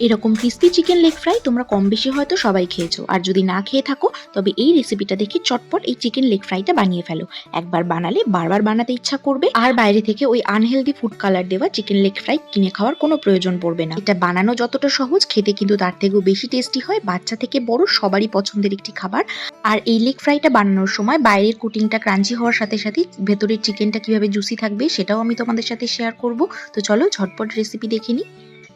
এরকম crispy chicken leg fry তোমরা কম বেশি হয়তো সবাই খেয়েছো। আর যদি না খেয়ে থাকো, তবে এই রেসিপিটা দেখে চটপট এই চিকেন লেগ ফ্রাইটা বানিয়ে ফেলো। একবার বানালে বারবার বানাতে ইচ্ছা করবে। আর বাইরে থেকে ওই আনহেলদি ফুড কালার দেওয়া চিকেন লেগ ফ্রাই কিনে খাওয়ার কোনো প্রয়োজন পড়বে না। এটা বানানো যতটা সহজ, খেতে কিন্তু তার থেকেও বেশি টেস্টি হয়। বাচ্চা থেকে বড় সবারই পছন্দের একটি খাবার। আর এই লেগ ফ্রাইটা বানানোর সময় বাইরের কুটিংটা ক্রাঞ্চি হওয়ার সাথে সাথে ভেতরের চিকেনটা কীভাবে জুসি থাকবে সেটাও আমি তোমাদের সাথে শেয়ার করব। তো চলো ঝটপট রেসিপি দেখে নিই।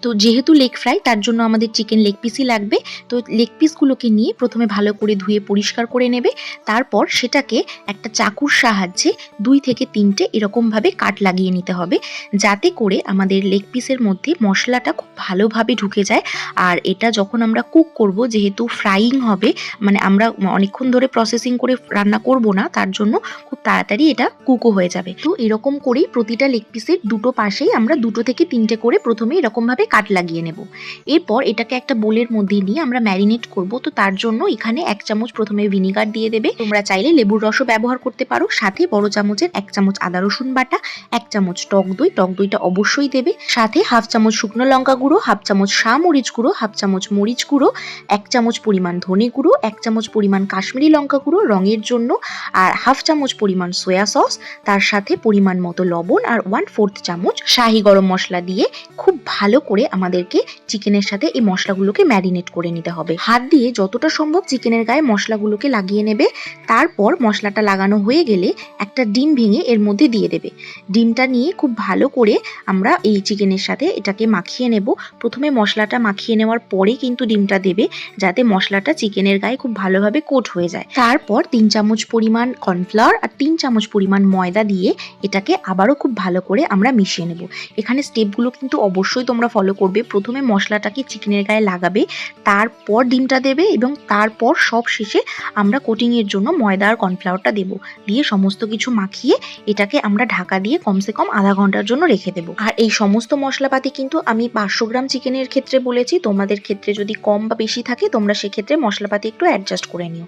তো যেহেতু লেগ ফ্রাই, তার জন্য আমাদের চিকেন লেগ পিসই লাগবে। তো লেগ পিসগুলোকে নিয়ে প্রথমে ভালো করে ধুয়ে পরিষ্কার করে নেবে। তারপর সেটাকে একটা চাকুর সাহায্যে দুই থেকে তিনটে এরকমভাবে কাট লাগিয়ে নিতে হবে। যাতে করে আমাদের লেগ পিসের মধ্যে মশলাটা খুব ভালোভাবে ঢুকে যায়। আর এটা যখন আমরা কুক করব, যেহেতু ফ্রাইং হবে মানে আমরা অনেকক্ষণ ধরে প্রসেসিং করে রান্না করব না, তার জন্য খুব তাড়াতাড়ি এটা কুকও হয়ে যাবে। তো এরকম করেই প্রতিটা লেগ পিসের দুটো পাশেই আমরা দুটো থেকে তিনটে করে প্রথমে এরকমভাবে কাট লাগিয়ে নেব। এরপর এটাকে একটা বোলের মধ্যে নিয়ে আমরা ম্যারিনেট করব। তো তার জন্য এখানে এক চামচ প্রথমে ভিনিগার দিয়ে দেবে। তোমরা চাইলে লেবুর রসও ব্যবহার করতে পারো। সাথে বড় চামচের এক চামচ আদা রসুন বাটা, এক চামচ টক দই। টক দইটা অবশ্যই দেবে। সাথে হাফ চামচ শুকনো লঙ্কা গুঁড়ো, হাফ চামচ শা মরিচ গুঁড়ো, হাফ চামচ মরিচ গুঁড়ো, এক চামচ পরিমাণ ধনে গুঁড়ো, এক চামচ পরিমাণ কাশ্মীরি লঙ্কা গুঁড়ো রঙের জন্য, আর হাফ চামচ পরিমাণ সয়া সস, তার সাথে পরিমাণ মতো লবণ, আর ওয়ান ফোর্থ চামচ শাহি গরম মশলা দিয়ে খুব ভালো করে আমাদেরকে চিকেনের সাথে এই মশলাগুলোকে ম্যারিনেট করে নিতে হবে। হাত দিয়ে যতটা সম্ভব চিকেনের গায়ে মশলাগুলোকে লাগিয়ে নেবে। তারপর মশলাটা লাগানো হয়ে গেলে একটা ডিম ভেঙে এর মধ্যে দিয়ে দেবে। ডিমটা নিয়ে খুব ভালো করে আমরা এই চিকেনের সাথে এটাকে মাখিয়ে নেব। প্রথমে মশলাটা মাখিয়ে নেওয়ার পরে কিন্তু ডিমটা দেবে, যাতে মশলাটা চিকেনের গায়ে খুব ভালোভাবে কোট হয়ে যায়। তারপর তিন চামচ পরিমাণ কর্নফ্লাওয়ার আর তিন চামচ পরিমাণ ময়দা দিয়ে এটাকে আবারও খুব ভালো করে আমরা মিশিয়ে নেব। এখানে স্টেপগুলো কিন্তু অবশ্যই তোমরা ফলো করবে। প্রথমে মশলাটাকে চিকেনের গায়ে লাগাবে, তারপর ডিমটা দেবে এবং তারপর সব শেষে আমরা কোটিংয়ের জন্য ময়দা আর কর্নফ্লাওয়ারটা দেবো। দিয়ে সমস্ত কিছু মাখিয়ে এটাকে আমরা ঢাকা দিয়ে কমসে কম আধা ঘণ্টার জন্য রেখে দেবো। আর এই সমস্ত মশলাপাতি কিন্তু আমি পাঁচশো গ্রাম চিকেনের ক্ষেত্রে বলেছি, তোমাদের ক্ষেত্রে যদি কম বা বেশি থাকে, তোমরা সেক্ষেত্রে মশলাপাতি একটু অ্যাডজাস্ট করে নিও।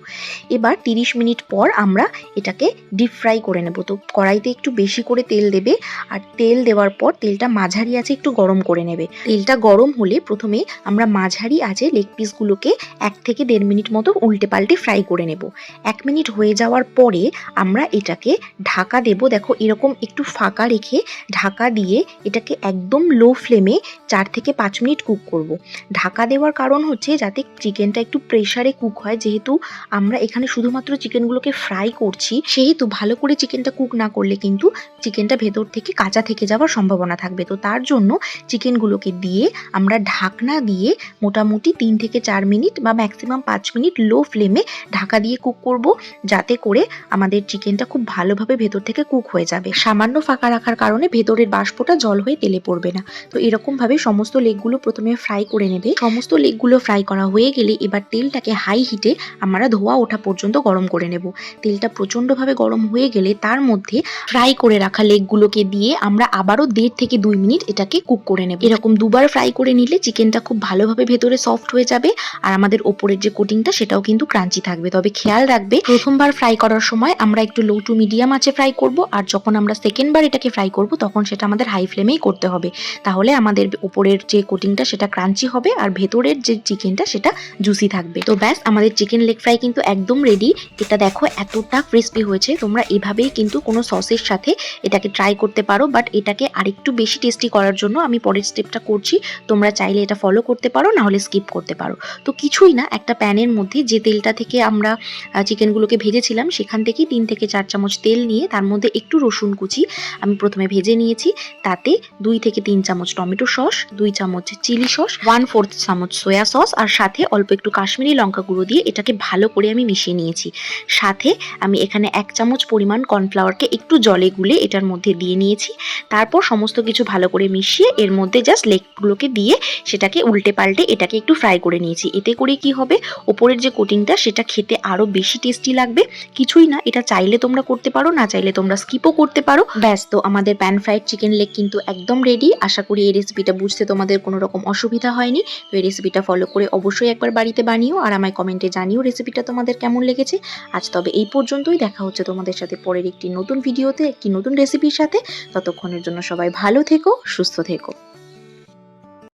এবার তিরিশ মিনিট পর আমরা এটাকে ডিপ ফ্রাই করে নেব। তো কড়াইতে একটু বেশি করে তেল দেবে, আর তেল দেওয়ার পর তেলটা মাঝারি আছে একটু গরম করে নেবে। তেলটা গরম হলে প্রথমে আমরা মাঝারি আছে লেগ পিসগুলোকে এক থেকে দেড় মিনিট মতো উল্টে পাল্টে ফ্রাই করে নেব। এক মিনিট হয়ে যাওয়ার পরে আমরা এটাকে ঢাকা দেব। দেখো এরকম একটু ফাঁকা রেখে ঢাকা দিয়ে এটাকে একদম লো ফ্লেমে চার থেকে পাঁচ মিনিট কুক করব। ঢাকা দেওয়ার কারণ হচ্ছে যাতে চিকেনটা একটু প্রেশারে কুক হয়। যেহেতু আমরা এখানে শুধুমাত্র চিকেনগুলোকে ফ্রাই করছি, সেহেতু ভালো করে চিকেনটা কুক না করলে কিন্তু চিকেনটা ভেতর থেকে কাঁচা থেকে যাওয়ার সম্ভাবনা থাকবে। তো তার জন্য চিকেনগুলোকে দিয়ে আমরা ঢাকনা দিয়ে মোটামুটি তিন থেকে চার মিনিট বা ম্যাক্সিমাম পাঁচ মিনিট লো ফ্লেমে ঢাকা দিয়ে কুক করব, যাতে করে আমাদের চিকেনটা খুব ভালোভাবে ভেতর থেকে কুক হয়ে যাবে। সামান্য ফাঁকা রাখার কারণে ভেতরের বাষ্পটা জল হয়ে তেলে পড়বে না। তো এরকমভাবে সমস্ত লেগগুলো প্রথমে ফ্রাই করে নেবে। সমস্ত লেগগুলো ফ্রাই করা হয়ে গেলে এবার তেলটাকে হাই হিটে আমরা ধোয়া ওঠা পর্যন্ত গরম করে নেব। তেলটা প্রচণ্ডভাবে গরম হয়ে গেলে তার মধ্যে ফ্রাই করে রাখা লেগগুলোকে দিয়ে আমরা আবারও দেড় থেকে দুই মিনিট এটাকে কুক করে নেব। এরকম দুবার ফ্রাই করে নিলে চিকেনটা খুব ভালোভাবে ভেতরে সফট হয়ে যাবে আর আমাদের ওপরের যে কোটিংটা সেটাও কিন্তু ক্রাঞ্চি থাকবে। তবে খেয়াল রাখবে, প্রথমবার ফ্রাই করার সময় আমরা একটু লো টু মিডিয়াম আছে ফ্রাই করব আর যখন আমরা সেকেন্ডবার এটাকে ফ্রাই করব তখন সেটা আমাদের হাই ফ্লেমেই করতে হবে। তাহলে আমাদের ওপরের যে কোটিংটা সেটা ক্রাঞ্চি হবে আর ভেতরের যে চিকেনটা সেটা জুসি থাকবে। তো ব্যাস, আমাদের চিকেন লেগ ফ্রাই কিন্তু একদম রেডি এটা দেখো এতটা ক্রিস্পি হয়েছে, তোমরা এভাবেই কিন্তু কোনো সসের সাথে এটাকে ট্রাই করতে পারো। বাট এটাকে আরেকটু বেশি টেস্টি করার জন্য আমি পরের স্টেপটা করছি, তোমরা চাইলে এটা ফলো করতে পারো না হলে স্কিপ করতে পারো। তো কিছুই না, একটা প্যানের মধ্যে যে তেলটা থেকে আমরা চিকেনগুলোকে ভেজেছিলাম, সেখান থেকেই তিন থেকে চার চামচ তেল নিয়ে তার মধ্যে একটু রসুন কুচি আমি প্রথমে ভেজে নিয়েছি। তাতে দুই থেকে তিন চামচ টমেটো সস, দুই চামচ চিলি সস ওয়ান ফোর্থ চামচ সয়া সস আর সাথে অল্প একটু কাশ্মীরি লঙ্কা গুঁড়ো দিয়ে এটাকে ভালো করে আমি মিশিয়ে নিয়েছি। সাথে আমি এখানে এক চামচ পরিমাণ কর্নফ্লাওয়ারকে একটু জলে গুলে এটার মধ্যে দিয়ে নিয়েছি। তারপর সমস্ত কিছু ভালো করে মিশিয়ে এর মধ্যে জাস্ট লেগগুলোকে দিয়ে সেটাকে উল্টে পাল্টে এটাকে একটু ফ্রাই করে নিয়েছি। এতে করে কি হবে? ওপরের যে কোটিংটা সেটা খেতে আরও বেশি টেস্টি লাগবে। কিছুই না, এটা চাইলে তোমরা করতে পারো, না চাইলে তোমরা স্কিপও করতে পারো। ব্যাস, তো আমাদের প্যান ফ্রাইড চিকেন লেগ কিন্তু একদম রেডি আশা করি এই রেসিপিটা বুঝতে তোমাদের কোনো রকম অসুবিধা হয়নি। তো এই রেসিপিটা ফলো করে অবশ্যই একবার বাড়িতে বানিও আর আমায় কমেন্টে জানিও রেসিপিটা তোমাদের কেমন লেগেছে। আজ তবে এই পর্যন্তই, দেখা হচ্ছে তোমাদের সাথে পরের একটি নতুন ভিডিওতে একটি নতুন রেসিপির সাথে। ততক্ষণের জন্য সবাই ভালো থেকো, সুস্থ থেকো।